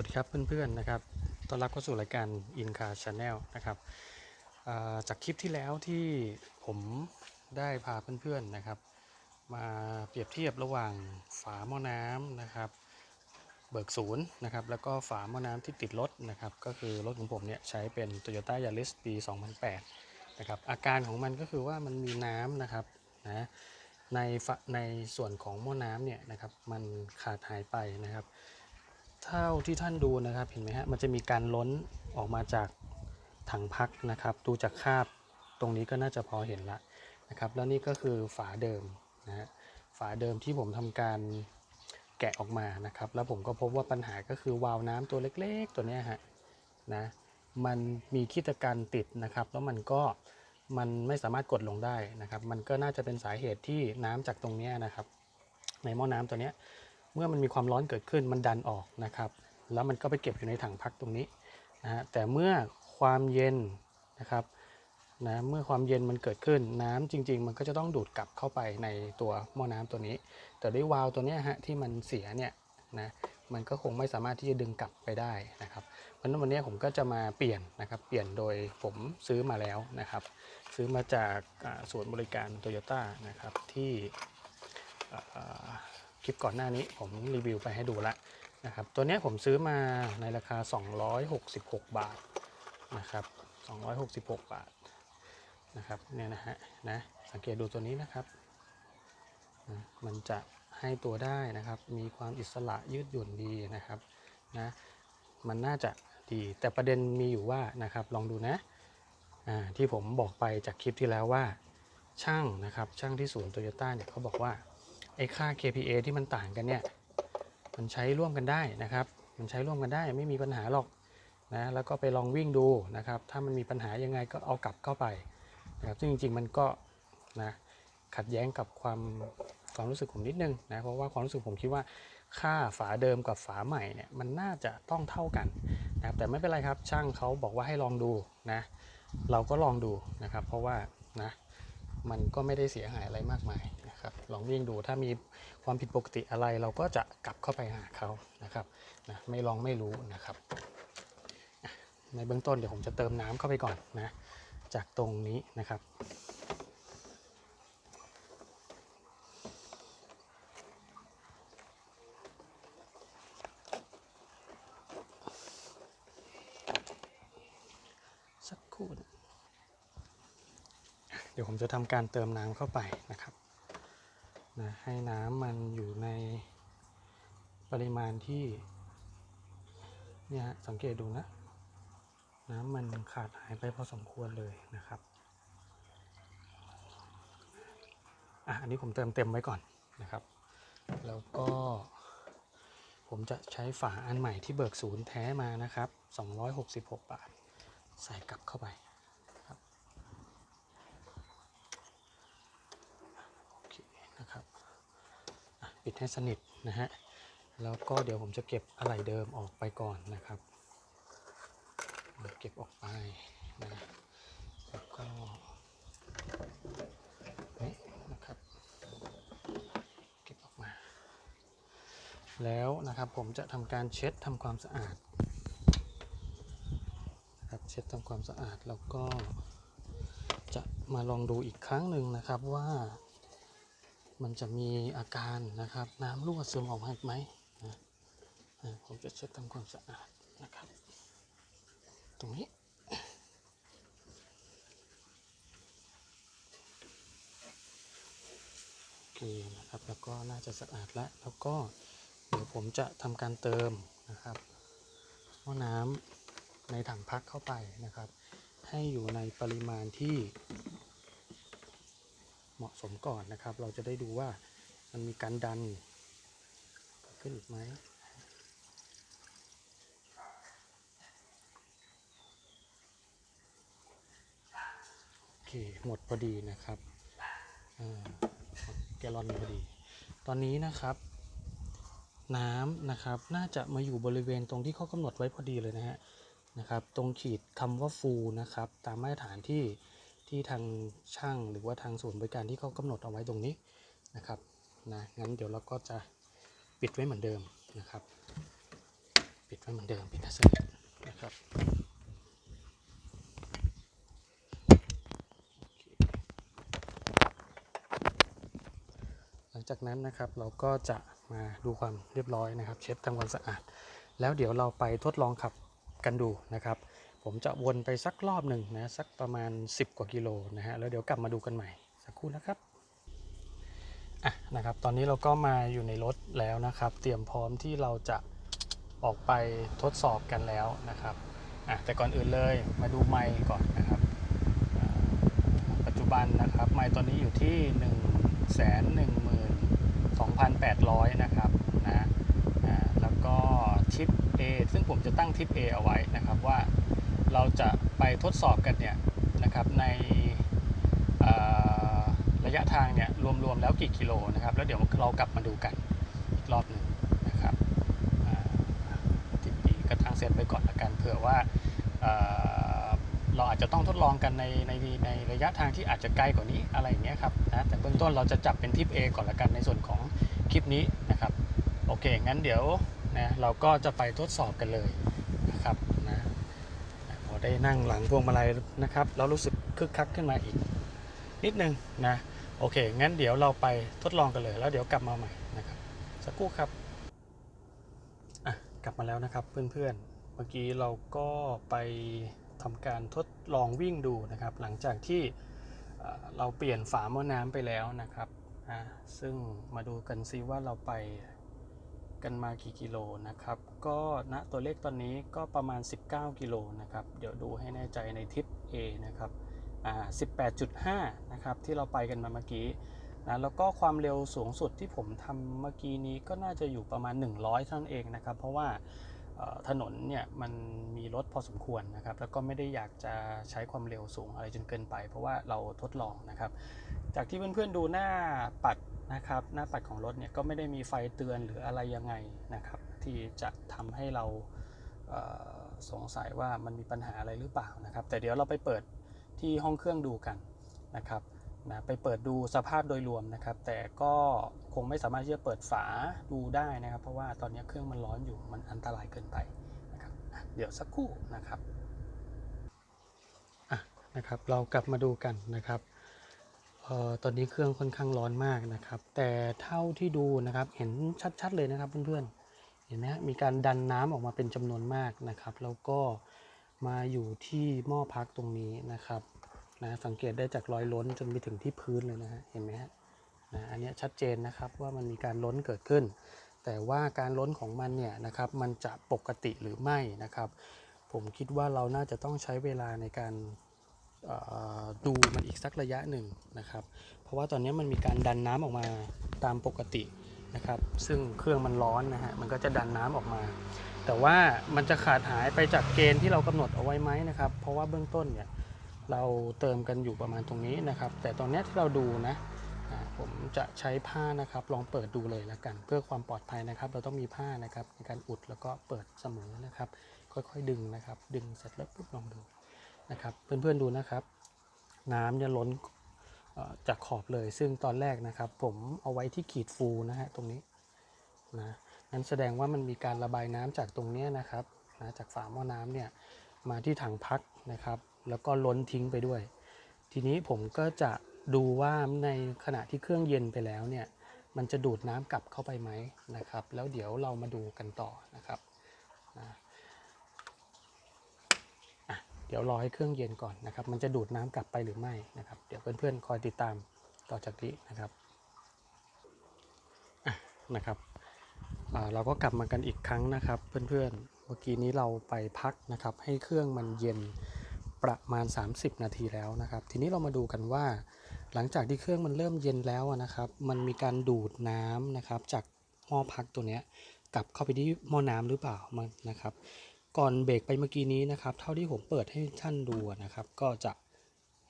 วัสดีครับเพื่อนๆนะครับต้อนรับเข้าสู่รายการ In Car Channel นะครับจากคลิปที่แล้วที่ผมได้พาเพื่อนๆนะครับ มาเปรียบเทียบระหว่างฝาหม้อน้ำนะครับเบิกศูนย์นะครับแล้วก็ฝาหม้อน้ำที่ติดรถนะครับก็คือรถของผมเนี่ยใช้เป็น Toyota Yaris ปี 2008นะครับอาการของมันก็คือว่ามันมีน้ำนะครับนะในในส่วนของหม้อน้ำเนี่ยนะครับมันขาดหายไปนะครับ เท่าที่ท่านดูนะครับเห็นไหมฮะมันจะมีการล้นออกมาจากถังพักนะครับ ดูจากคาบตรงนี้ก็น่าจะพอเห็นละนะครับ แล้วนี่ก็คือฝาเดิมนะฮะฝาเดิมที่ผมทำการแกะออกมานะครับ แล้วผมก็พบว่าปัญหาก็คือวาล์วน้ำตัวเล็กๆ ตัวนี้ฮะนะมันมีขี้ตกันติดนะครับ แล้วมันก็มันไม่สามารถกดลงได้นะครับ มันก็น่าจะเป็นสาเหตุที่น้ำจากตรงนี้นะครับ ในหม้อน้ำตัวนี้ เมื่อมันมีความร้อนเกิดขึ้นมันดันออกนะครับ แล้วมันก็ไปเก็บอยู่ในถังพักตรงนี้นะฮะแต่เมื่อความเย็นนะครับนะเมื่อความเย็นมันเกิดขึ้นน้ำจริง ๆ มันก็จะต้องดูดกลับเข้าไปในตัวหม้อน้ำตัวนี้ แต่ด้วยวาล์วตัวนี้ฮะที่มันเสียเนี่ยนะมันก็คงไม่สามารถที่จะดึงกลับไปได้นะครับเพราะนั้นวันนี้ผมก็จะมาเปลี่ยนนะครับเปลี่ยนโดยผมซื้อมาแล้วนะครับ ซื้อมาจากอ่าศูนย์บริการโตโยต้านะครับที่ คลิปก่อนหน้านี้ผมรีวิวไปให้ดูแล้วนะครับตัวนี้ผมซื้อมาในราคา 266 บาทนะครับ266 บาทนะครับเนี่ยนะฮะนะสังเกตดูตัวนี้นะครับนะมันจะให้ตัวได้นะครับ มีความอิสระยืดหยุ่นดีนะครับนะมันน่าจะดีแต่ประเด็นมีอยู่ว่านะครับลองดูนะที่ผมบอกไปจากคลิปที่แล้วว่าช่างนะครับช่างที่ศูนย์โตโยต้าเนี่ยเขาบอกว่า ไอ้ค่า KPA ที่มันต่างกันเนี่ยมันใช้ร่วมกันได้นะครับ มันใช้ร่วมกันได้ไม่มีปัญหาหรอกนะแล้วก็ไปลองวิ่งดูนะครับ ถ้ามันมีปัญหายังไงก็เอากลับเข้าไปนะครับซึ่งจริง ๆ มันก็นะขัดแย้งกับความความรู้สึกผมนิดนึงนะเพราะว่าความรู้สึกผมคิดว่าค่าฝาเดิมกับฝาใหม่เนี่ยมันน่าจะต้องเท่ากันนะครับแต่ไม่เป็นไรครับช่างเขาบอกว่าให้ลองดูนะเราก็ลองดูนะครับ เพราะว่านะมันก็ไม่ได้เสียหายอะไรมากมาย ลองวิ่งดูถ้ามีความผิดปกติอะไรเราก็จะกลับเข้าไปหาเขานะครับนะไม่ลองไม่รู้นะครับ ในเบื้องต้นเดี๋ยวผมจะเติมน้ำเข้าไปก่อนนะจากตรงนี้นะครับสักครู่เดี๋ยวผมจะทำการเติมน้ำเข้าไปนะครับ นะให้น้ำมันอยู่ในปริมาณที่เนี่ยฮะสังเกตดูนะ น้ำมันขาดหายไปพอสมควรเลยนะครับอะอันนี้ผมเติมเต็มไว้ก่อนนะครับ แล้วก็ผมจะใช้ฝาอันใหม่ที่เบิกศูนย์แท้มานะครับ 266 บาท ใส่กลับเข้าไป โอเคนะครับอะ ปิดให้สนิทนะฮะ แล้วก็เดี๋ยวผมจะเก็บอะไหล่เดิมออกไปก่อนนะครับ เก็บออกไปนะแล้วก็นี่นะครับ เก็บออกมา แล้วนะครับผมจะทำการเช็ดทำความสะอาดนะครับเช็ดทำความสะอาดแล้วก็จะมาลองดูอีกครั้งหนึ่งนะครับว่า มันจะมีอาการนะครับ น้ำรั่วซึมออกมาไหมนะผมจะเช็ดทำความสะอาดนะครับ ตรงนี้โอเคนะครับ แล้วก็น่าจะสะอาดแล้ว แล้วก็เดี๋ยวผมจะทำการเติมนะครับหม้อน้ำในถังพักเข้าไปนะครับ ให้อยู่ในปริมาณที่ เหมาะสมก่อนนะครับ เราจะได้ดูว่ามันมีการดันขึ้นอีกไหมโอเคหมดพอดีนะครับแกลลอนพอดี ตอนนี้นะครับ น้ำนะครับน่าจะมาอยู่บริเวณตรงที่เขากำหนดไว้พอดีเลยนะฮะนะครับ ตรงขีดคำว่าฟูนะครับ ตามมาตรฐานที่ ที่ทางช่างหรือว่าทางศูนย์บริการที่เขากำหนดเอาไว้ตรงนี้นะครับนะงั้นเดี๋ยวเราก็จะปิดไว้เหมือนเดิมนะครับ ปิดไว้เหมือนเดิมปิดให้สนิทนะครับหลังจากนั้นนะครับเราก็จะมาดูความเรียบร้อยนะครับ เช็ดทำความสะอาด แล้วเดี๋ยวเราไปทดลองขับกันดูนะครับ ผมจะวนไปสักรอบหนึ่งนะสักประมาณ 10 กว่ากิโลนะฮะแล้วเดี๋ยวกลับมาดูกันใหม่สักครู่นะครับอะนะครับ ตอนนี้เราก็มาอยู่ในรถแล้วนะครับ เตรียมพร้อมที่เราจะออกไปทดสอบกันแล้วนะครับอะแต่ก่อนอื่นเลยมาดูไมค์ก่อนนะครับปัจจุบันนะครับไมค์ตอนนี้อยู่ที่ 1 1 2 8 0 0 นะครับนะอ่าแล้วก็ทิป A ซึ่งผมจะตั้งทิป A เอาไว้นะครับว่า เราจะไปทดสอบกันเนี่ยนะครับในระยะทางเนี่ยรวมๆแล้วกี่กิโลนะครับ แล้วเดี๋ยวเรากลับมาดูกันอีกรอบหนึ่งนะครับอ่าทิป B ก็ตั้งเซตไปก่อนละกันเผื่อว่าเเราอาจจะต้องทดลองกันในในในระยะทางที่อาจจะไกลกว่านี้อะไรอย่างเงี้ยครับนะแต่เบื้องต้นเราจะจับเป็นทิป A ก่อนละกันในส่วนของคลิปนี้นะครับ โอเค งั้นเดี๋ยวนะเราก็จะไปทดสอบกันเลยนะครับ ได้นั่งหลังพวงมาลัยนะครับแล้วรู้สึกคึกคักขึ้นมาอีก นิดนึงนะโอเค งั้นเดี๋ยวเราไปทดลองกันเลย แล้วเดี๋ยวกลับมาใหม่นะครับ สักครู่ครับอะกลับมาแล้วนะครับเพื่อนๆ เมื่อกี้เราก็ไปทำการทดลองวิ่งดูนะครับ หลังจากที่เราเปลี่ยนฝาหม้อน้ำไปแล้วนะครับอ่าซึ่งมาดูกันซิว่าเราไป กันมากี่กิโลนะครับ ก็ณตัวเลขตอนนี้ก็ประมาณ 19 กิโลนะครับ เดี๋ยวดูให้แน่ใจในทิป A นะครับอ่า18.5 นะครับ ที่เราไปกันมาเมื่อกี้นะแล้วก็ความเร็วสูงสุดที่ผมทำเมื่อกี้นี้ก็น่าจะอยู่ประมาณ 100 เท่านั้นเองนะครับ เพราะว่าถนนเนี่ยมันมีรถพอสมควรนะครับ แล้วก็ไม่ได้อยากจะใช้ความเร็วสูงอะไรจนเกินไป เพราะว่าเราทดลองนะครับ จากที่เพื่อนๆดูหน้าปัด นะครับ หน้าปัดของรถเนี่ยก็ไม่ได้มีไฟเตือนหรืออะไรยังไงนะครับ ที่จะทำให้เราสงสัยว่ามันมีปัญหาอะไรหรือเปล่านะครับ แต่เดี๋ยวเราไปเปิดที่ห้องเครื่องดูกันนะครับนะไปเปิดดูสภาพโดยรวมนะครับ แต่ก็คงไม่สามารถที่จะเปิดฝาดูได้นะครับ เพราะว่าตอนนี้เครื่องมันร้อนอยู่มันอันตรายเกินไปนะครับเดี๋ยวสักครู่นะครับอะนะครับ เรากลับมาดูกันนะครับ ออตอนนี้เครื่องค่อนข้างร้อนมากนะครับ แต่เท่าที่ดูนะครับเห็นชัดๆเลยนะครับเพื่อนๆ เห็นไหมมีการดันน้ำออกมาเป็นจำนวนมากนะครับ แล้วก็มาอยู่ที่หม้อพักตรงนี้นะครับนะสังเกตได้จากรอยล้นจนไปถึงที่พื้นเลยนะฮะเห็นไหมฮะนะอันนี้ชัดเจนนะครับว่ามันมีการล้นเกิดขึ้น แต่ว่าการล้นของมันเนี่ยนะครับมันจะปกติหรือไม่นะครับ ผมคิดว่าเราน่าจะต้องใช้เวลาในการ ดูมันอีกสักระยะหนึ่งนะครับ เพราะว่าตอนนี้มันมีการดันน้ำออกมาตามปกตินะครับ ซึ่งเครื่องมันร้อนนะฮะ มันก็จะดันน้ำออกมา แต่ว่ามันจะขาดหายไปจากเกณฑ์ที่เรากำหนดเอาไว้ไหมนะครับ เพราะว่าเบื้องต้นเนี่ยเราเติมกันอยู่ประมาณตรงนี้นะครับ แต่ตอนนี้ที่เราดูนะผมจะใช้ผ้านะครับ ลองเปิดดูเลยแล้วกัน เพื่อความปลอดภัยนะครับ เราต้องมีผ้านะครับในการอุดแล้วก็เปิดเสมอนะครับ ค่อยๆดึงนะครับ ดึงเสร็จแล้วปุ๊บลองดู นะครับ เพื่อนๆดูนะครับ น้ำเนี่ยล้นจากขอบเลย ซึ่งตอนแรกนะครับ ผมเอาไว้ที่ขีดฟูนะฮะตรงนี้นะนั้นแสดงว่ามันมีการระบายน้ำจากตรงเนี้ยนะครับนะจากฝาหม้อน้ำเนี่ยมาที่ถังพักนะครับ แล้วก็ล้นทิ้งไปด้วย ทีนี้ผมก็จะดูว่าในขณะที่เครื่องเย็นไปแล้วเนี่ยมันจะดูดน้ำกลับเข้าไปไหมนะครับ แล้วเดี๋ยวเรามาดูกันต่อนะครับนะ เดี๋ยวรอให้เครื่องเย็นก่อนนะครับ มันจะดูดน้ำกลับไปหรือไม่นะครับ เดี๋ยวเพื่อนๆคอยติดตามต่อจากนี้นะครับะนะครับเราก็กลับมากันอีกครั้งนะครับ เพื่อนๆ เมื่อกี้นี้เราไปพักนะครับ ให้เครื่องมันเย็นประมาณ 30 นาทีแล้วนะครับ ทีนี้เรามาดูกันว่า หลังจากที่เครื่องมันเริ่มเย็นแล้วนะครับ มันมีการดูดน้ำนะครับ จากหม้อพักตัวเนี้ยกลับเข้าไปที่หม้อน้ำหรือเปล่ามันนะครับ ก่อนเบรกไปเมื่อกี้นี้นะครับ เท่าที่ผมเปิดให้ท่านดูนะครับ ก็จะ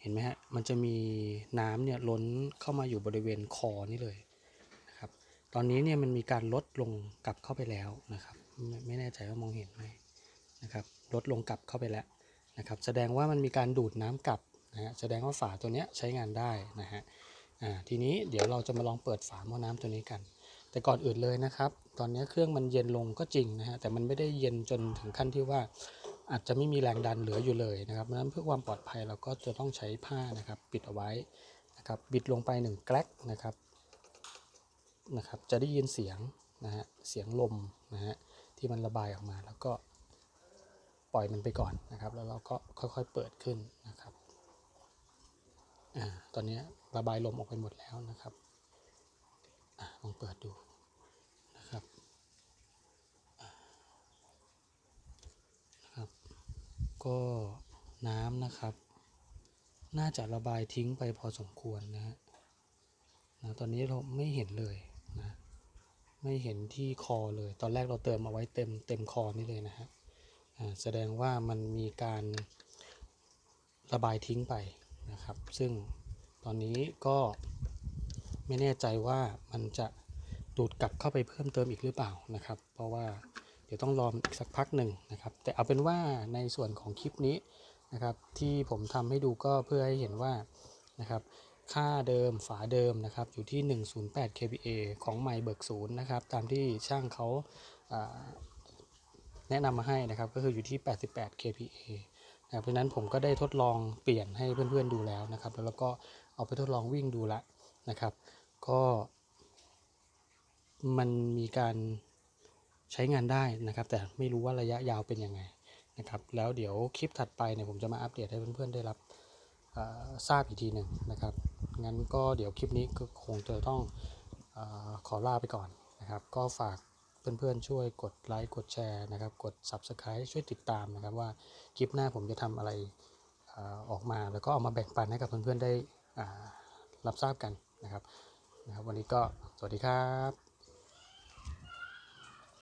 เห็นไหมฮะ มันจะมีน้ำเนี่ยล้นเข้ามาอยู่บริเวณคอนี่เลยนะครับ ตอนนี้เนี่ยมันมีการลดลงกลับเข้าไปแล้วนะครับ ไม่แน่ใจว่ามองเห็นไหมนะครับ ลดลงกลับเข้าไปแล้วนะครับ แสดงว่ามันมีการดูดน้ำกลับนะฮะ แสดงว่าฝาตัวเนี้ยใช้งานได้นะฮะ อ่า ทีนี้เดี๋ยวเราจะมาลองเปิดฝาหม้อน้ำตัวนี้กัน แต่ก่อนอื่นเลยนะครับ ตอนนี้เครื่องมันเย็นลงก็จริงนะฮะแต่มันไม่ได้เย็นจนถึงขั้นที่ว่าอาจจะไม่มีแรงดันเหลืออยู่เลยนะครับเพราะนั้นเพื่อความปลอดภัยเราก็จะต้องใช้ผ้านะครับ ปิดเอาไว้นะครับบิดลงไป1แกลกนะครับนะครับ จะได้ยินเสียงนะฮะเสียงลมนะฮะที่มันระบายออกมาแล้วก็ปล่อยมันไปก่อนนะครับ แล้วเราก็ค่อยๆเปิดขึ้นนะครับอ่าตอนนี้ระบายลมออกไปหมดแล้วนะครับ ลองเปิดดูนะครับนะครับ ก็น้ำนะครับ น่าจะระบายทิ้งไปพอสมควรนะฮะนะตอนนี้เราไม่เห็นเลยนะไม่เห็นที่คอเลย ตอนแรกเราเติมเอาไว้เต็มเต็มคอนี่เลยนะฮะแสดงว่ามันมีการระบายทิ้งไปนะครับ ซึ่งตอนนี้ก็ ไม่แน่ใจว่ามันจะดูดกลับเข้าไปเพิ่มเติมอีกหรือเปล่านะครับ เพราะว่าเดี๋ยวต้องรออีกสักพักหนึ่งนะครับ แต่เอาเป็นว่าในส่วนของคลิปนี้นะครับ ที่ผมทำให้ดูก็เพื่อให้เห็นว่านะครับค่าเดิมฝาเดิมนะครับอยู่ที่ 108 kVA ของไมเบิกศูนย์นะครับตามที่ช่างเขาาแนะนำมาให้นะครับก็คืออยู่ที่ 88 kVA นะเพราะนั้นผมก็ได้ทดลองเปลี่ยนให้เพื่อนๆดูแล้วนะครับ แล้วเราก็เอาไปทดลองวิ่งดูละนะครับ ก็มันมีการใช้งานได้นะครับ แต่ไม่รู้ว่าระยะยาวเป็นยังไงนะครับ แล้วเดี๋ยวคลิปถัดไปเนี่ยผมจะมาอัปเดตให้เพื่อนๆได้รับทราบอีกทีหนึ่งนะครับ งั้นก็เดี๋ยวคลิปนี้ก็คงจะต้องอขอลาไปก่อนนะครับ ก็ฝากเพื่อนๆช่วยกดไลค์กดแชร์นะครับ กด Subscribe ช่วยติดตามนะครับว่าคลิปหน้าผมจะทำอะไรออกมา แล้วก็เอามาแบ่งปันให้กับเพื่อนๆได้อ่ารับทราบกันนะครับ นะครับ วันนี้ก็สวัสดีครับ